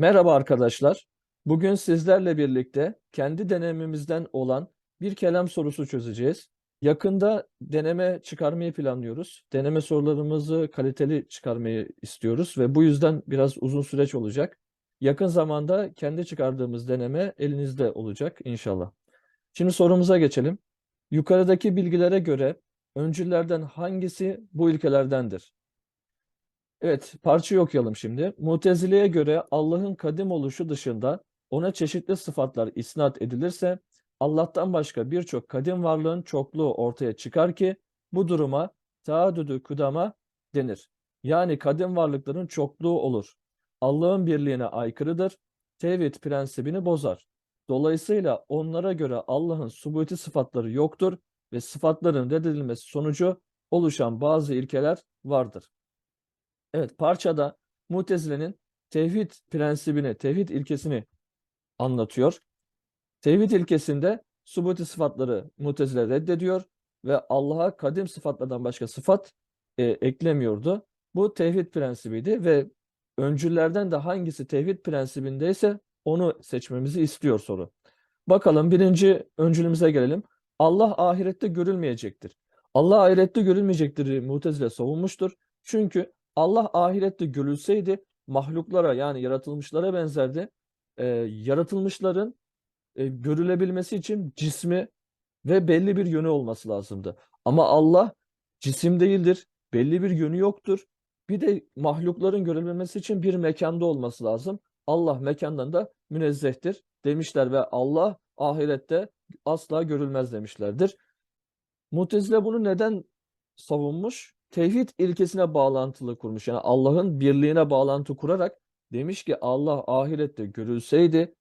Merhaba arkadaşlar. Bugün sizlerle birlikte kendi denememizden olan bir kelam sorusu çözeceğiz. Yakında deneme çıkarmayı planlıyoruz. Deneme sorularımızı kaliteli çıkarmayı istiyoruz ve bu yüzden biraz uzun süreç olacak. Yakın zamanda kendi çıkardığımız deneme elinizde olacak inşallah. Şimdi sorumuza geçelim. Yukarıdaki bilgilere göre öncüllerden hangisi bu ilkelerdendir? Evet, parçayı okuyalım şimdi. Mutezile'ye göre Allah'ın kadim oluşu dışında ona çeşitli sıfatlar isnat edilirse Allah'tan başka birçok kadim varlığın çokluğu ortaya çıkar ki bu duruma taaddüdü kudama denir. Yani kadim varlıkların çokluğu olur. Allah'ın birliğine aykırıdır. Tevhid prensibini bozar. Dolayısıyla onlara göre Allah'ın subuti sıfatları yoktur ve sıfatların reddedilmesi sonucu oluşan bazı ilkeler vardır. Evet, parçada Mutezile'nin tevhid prensibini, tevhid ilkesini anlatıyor. Tevhid ilkesinde subuti sıfatları Mutezile reddediyor ve Allah'a kadim sıfatlardan başka sıfat e, eklemiyordu. Bu tevhid prensibiydi ve öncüllerden de hangisi tevhid prensibindeyse onu seçmemizi istiyor soru. Bakalım birinci öncülümüze gelelim. Allah ahirette görülmeyecektir. Allah ahirette görülmeyecektir Mutezile savunmuştur. Çünkü Allah ahirette görülseydi mahluklara yani yaratılmışlara benzerdi. Ee, yaratılmışların e, görülebilmesi için cismi ve belli bir yönü olması lazımdı. Ama Allah cisim değildir, belli bir yönü yoktur. Bir de mahlukların görülebilmesi için bir mekanda olması lazım. Allah mekandan da münezzehtir demişler ve Allah ahirette asla görülmez demişlerdir. Mutezile bunu neden savunmuş? Tevhid ilkesine bağlantılı kurmuş. Yani Allah'ın birliğine bağlantı kurarak demiş ki Allah ahirette görülseydi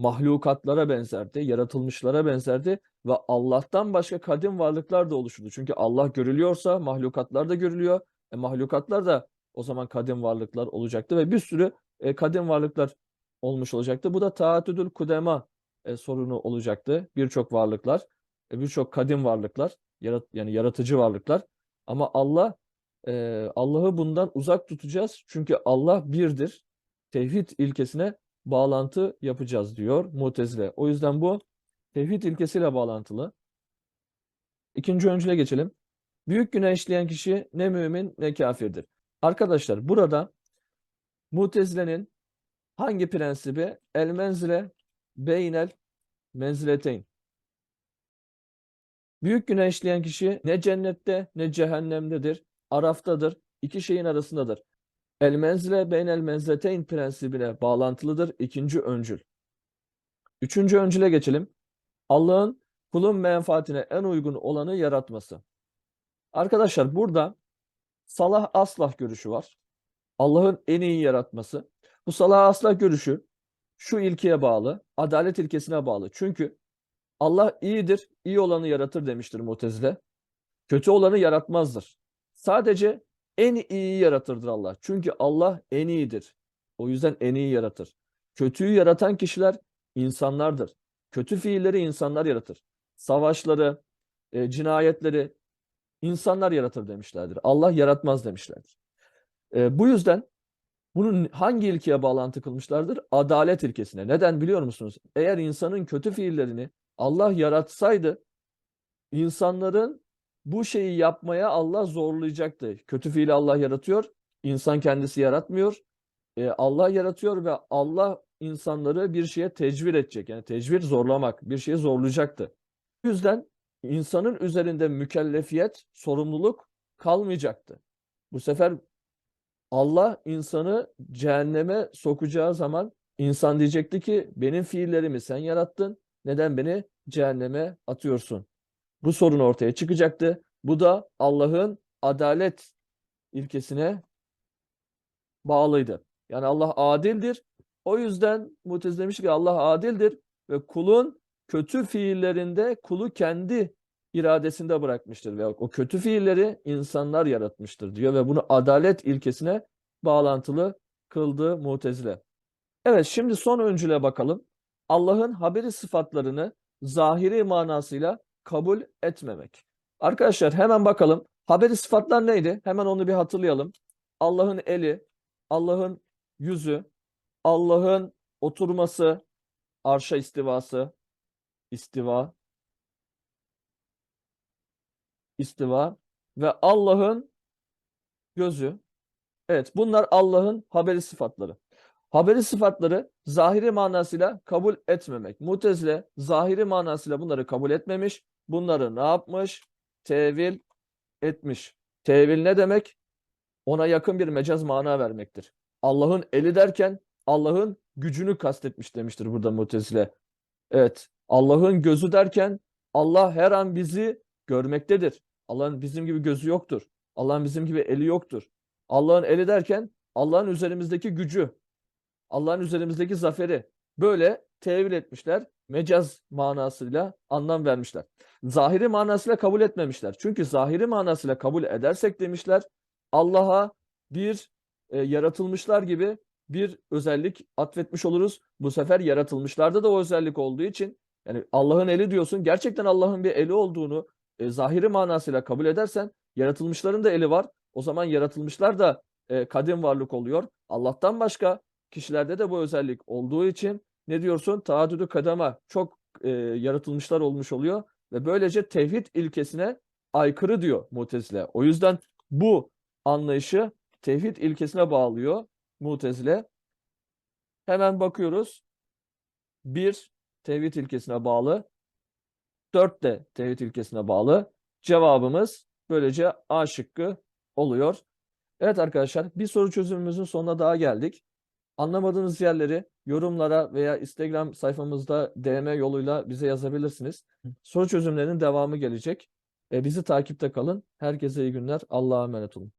mahlukatlara benzerdi, yaratılmışlara benzerdi ve Allah'tan başka kadim varlıklar da oluşurdu. Çünkü Allah görülüyorsa mahlukatlar da görülüyor. E, mahlukatlar da o zaman kadim varlıklar olacaktı ve bir sürü e, kadim varlıklar olmuş olacaktı. Bu da taaddüdül kudema e, sorunu olacaktı. Birçok varlıklar, e, birçok kadim varlıklar, yarat yani yaratıcı varlıklar. Ama Allah e, Allah'ı bundan uzak tutacağız. Çünkü Allah birdir. Tevhid ilkesine bağlantı yapacağız diyor Mutezile. O yüzden bu tevhid ilkesiyle bağlantılı. İkinci öncüle geçelim. Büyük günah işleyen kişi ne mümin ne kafirdir. Arkadaşlar burada Mutezile'nin hangi prensibi? El menzile beynel menzileteyn. Büyük günah işleyen kişi ne cennette ne cehennemdedir. Araftadır. İki şeyin arasındadır. El menzile beynel menzileteyn prensibine bağlantılıdır. ikinci öncül. Üçüncü öncüle geçelim. Allah'ın kulun menfaatine en uygun olanı yaratması. Arkadaşlar burada salah aslah görüşü var. Allah'ın en iyi yaratması. Bu salah aslah görüşü şu ilkeye bağlı, adalet ilkesine bağlı. Çünkü Allah iyidir, iyi olanı yaratır demiştir Mutezile. Kötü olanı yaratmazdır. Sadece en iyi yaratırdır Allah. Çünkü Allah en iyidir. O yüzden en iyi yaratır. Kötüyü yaratan kişiler insanlardır. Kötü fiilleri insanlar yaratır. Savaşları, e, cinayetleri insanlar yaratır demişlerdir. Allah yaratmaz demişlerdir. E, bu yüzden bunun hangi ilkeye bağlantı kılmışlardır? Adalet ilkesine. Neden biliyor musunuz? Eğer insanın kötü fiillerini Allah yaratsaydı insanların bu şeyi yapmaya Allah zorlayacaktı. Kötü fiili Allah yaratıyor, insan kendisi yaratmıyor. E, Allah yaratıyor ve Allah insanları bir şeye tecvir edecek. Yani tecvir zorlamak, bir şeye zorlayacaktı. Bu yüzden insanın üzerinde mükellefiyet, sorumluluk kalmayacaktı. Bu sefer Allah insanı cehenneme sokacağı zaman insan diyecekti ki benim fiillerimi sen yarattın. Neden beni cehenneme atıyorsun? Bu sorun ortaya çıkacaktı. Bu da Allah'ın adalet ilkesine bağlıydı. Yani Allah adildir. O yüzden Mutezile demiş ki Allah adildir ve kulun kötü fiillerinde kulu kendi iradesinde bırakmıştır ve o kötü fiilleri insanlar yaratmıştır diyor ve bunu adalet ilkesine bağlantılı kıldı Mutezile. Evet şimdi son öncüle bakalım. Allah'ın haberi sıfatlarını zahiri manasıyla kabul etmemek. Arkadaşlar hemen bakalım. Haberi sıfatlar neydi? Hemen onu bir hatırlayalım. Allah'ın eli, Allah'ın yüzü, Allah'ın oturması, arşa istivası, istiva, istiva ve Allah'ın gözü. Evet, bunlar Allah'ın haberi sıfatları. Haberi sıfatları zahiri manasıyla kabul etmemek. Mutezile zahiri manasıyla bunları kabul etmemiş. Bunları ne yapmış? Tevil etmiş. Tevil ne demek? Ona yakın bir mecaz mana vermektir. Allah'ın eli derken Allah'ın gücünü kastetmiş demiştir burada Mutezile. Evet, Allah'ın gözü derken Allah her an bizi görmektedir. Allah'ın bizim gibi gözü yoktur. Allah'ın bizim gibi eli yoktur. Allah'ın eli derken Allah'ın üzerimizdeki gücü, Allah'ın üzerimizdeki zaferi böyle tevil etmişler. Mecaz manasıyla anlam vermişler. Zahiri manasıyla kabul etmemişler. Çünkü zahiri manasıyla kabul edersek demişler Allah'a bir e, yaratılmışlar gibi bir özellik atfetmiş oluruz. Bu sefer yaratılmışlarda da o özellik olduğu için yani Allah'ın eli diyorsun. Gerçekten Allah'ın bir eli olduğunu e, zahiri manasıyla kabul edersen yaratılmışların da eli var. O zaman yaratılmışlar da e, kadim varlık oluyor. Allah'tan başka kişilerde de bu özellik olduğu için ne diyorsun? Taaddüdü kadema çok e, yaratılmışlar olmuş oluyor ve böylece tevhid ilkesine aykırı diyor Mutezile. O yüzden bu anlayışı tevhid ilkesine bağlıyor Mutezile. Hemen bakıyoruz. Bir tevhid ilkesine bağlı. Dört de tevhid ilkesine bağlı. Cevabımız böylece A şıkkı oluyor. Evet arkadaşlar bir soru çözümümüzün sonuna daha geldik. Anlamadığınız yerleri yorumlara veya Instagram sayfamızda DM yoluyla bize yazabilirsiniz. Soru çözümlerinin devamı gelecek. E, bizi takipte kalın. Herkese iyi günler. Allah'a emanet olun.